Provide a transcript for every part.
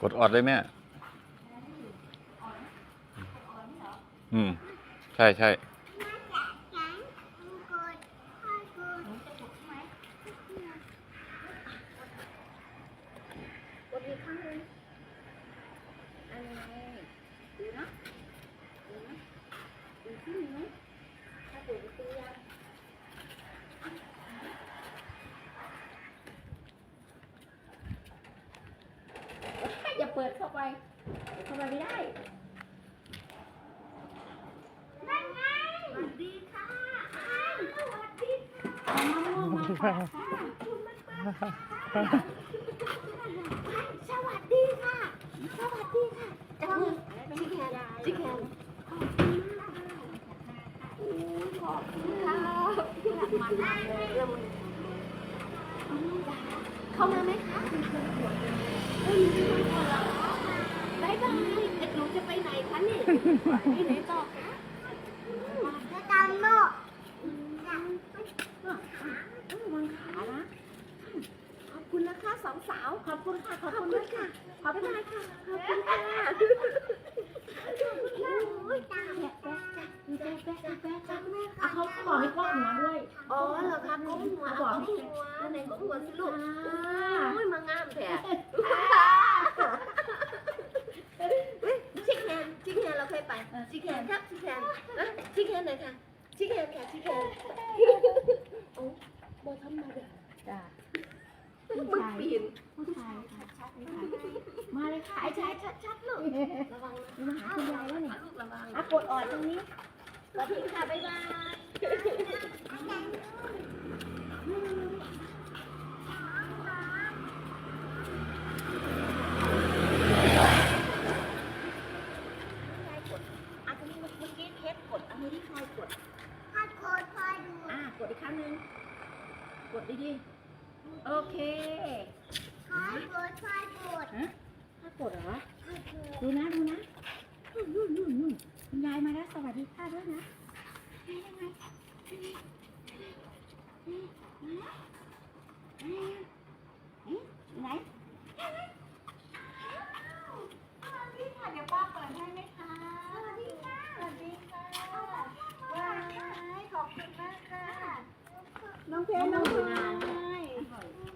กดออดเลยแม่ อืม ใช่ใช่กดอีกครั้งหนึ่งอะไรดูนะดูนะดูที่หนูถ้าเปิดประตูยังอย่า เปิดเข้าไป เข้าไปไม่ได้นั่นไงสวัสดีค่ะอ้าวสวัสดีค่ะเอามะม่วงมาฝากค่ะคุณมากๆค่ะสวัสดีค่ะ สวัสดีค่ะจังจิกแฮนจิกแฮนโอ้ยขอบคุณค่ะมานานเลยเริ่มเข้ามาไหมคะ เฮ้ยหนูจะมาก่อนเหรอบายบายเด็กหนูจะไปไหนคะนี่ไปไหนต่อคะจะตามโลกวางขานะขอบคุณนะคะสองสาว ขอบคุณค่ะ ขอบคุณมากค่ะ ขอบคุณค่ะ ขอบคุณค่ะโอ้ยตาแปะแปะแปะแปะแปะแปะแปะอะเขาบอกให้ก้มหัวด้วย อ๋อเหรอคะก้มหัวก้มหัวไหนก้มหัวสิลูกโอ้ยมางามแผลชิคแฮนชิคแฮนเราเคยไปชิคแฮนครับชิคแฮน ชิคแฮนไหนคะชิคแฮนค่ะชิคแฮนโอ้โบทำมาเด้อจ้ามึงปีนผู้ชายค่ะมาเลยค่ะไอ้ชายชัดๆลูกระวังนะมาหาคุณยายแล้วนี่ลูกระวังอะกดออดตรงนี้สวัสดีค่ะบ๊ายบายอะตรงนี้เมื่อกี้เคสกดอันนี้ที่ใครกด ถ้ากดพอดู อะกดอีกครั้งหนึ่งกดดีๆ โอเคขอกดพอดูถ้ากดเหรอ ดูนะดูนะนู่นนู่นนู่นนู่นคุณยายมาแล้วสวัสดีค่ะด้วยนะนี่ยังไงนี่นี่นี่ไหนสวัสดีค่ะเดี๋ยวป้าเปิดให้ไหมคะ น้องเพชรน้องพลอย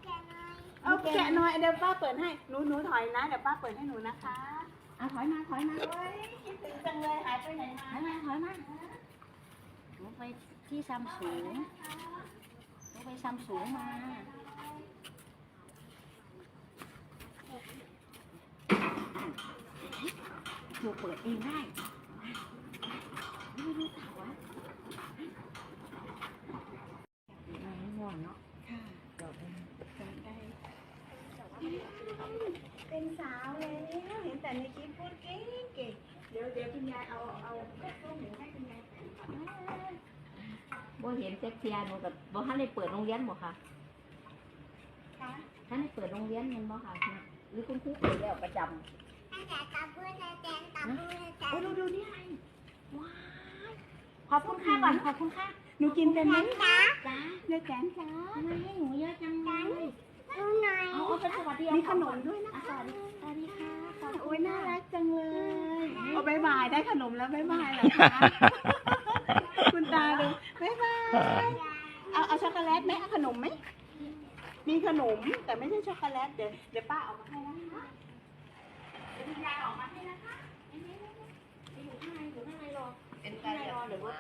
แกน่อยเอาแกะน่อยเดี๋ยวป้าเปิดให้ หนูหนูถอยนะ เดี๋ยวป้าเปิดให้หนูนะคะอะถอยมาถอยมาโอ้ยคิดถึงจังเลยหายไปไหนมาถอยมาถอยมาหนูไปที่ซัมสูงหนูไปซัมสูงมาหนูเปิดเองได้ไม่รู้สาววะ ไม่ง่วงเนาะค่ะเดี๋ยวได้เป็นสาวแล้วเห็นแต่ในคลิปพูดเก่งเก่งเดี๋ยวเดี๋ยวคุณยายเอาเอาต้มหมูให้คุณยายบ่เห็นเซ็กเซียหนูกับบ่ท่านได้เปิดโรงเรียนบ่ค่ะค่ะท่านได้เปิดโรงเรียนแมันบ่ค่ะหรือคุณครูเปิดแล้วประจำตั้งแต่ตาเพื่อนแตงตาเพื่อนแตงดูดูนี่ไงว้าขอบคุณค่ะก่อนขอบคุณค่ะ หนูกินเป็นไหมจ้าจ้าเลือกแกนจ้าทำไมให้หนูเยอะจังเลยดูหน่อยเอาเอาเป็นสวัสดีมีขนมด้วยนะอะสวัสดีสวัสดีค่ะขอบโอ้คุยณน่าค่ะรักจังเลยโอ้บายบายได้ขนมแล้วบายบายเหรอคะคุณตาดูบายบายเอาเอาช็อกโกแลตไหมเอาขนมไหมมีขนมแต่ไม่ใช่ช็อกโกแลตเดี๋ยวเดี๋ยวป้าเอามาให้นะคะเดี๋ยวคุณยายออกมาให้นะคะอยู่ข้างในอยู่ข้างในรอเป็นการรอหรือว่า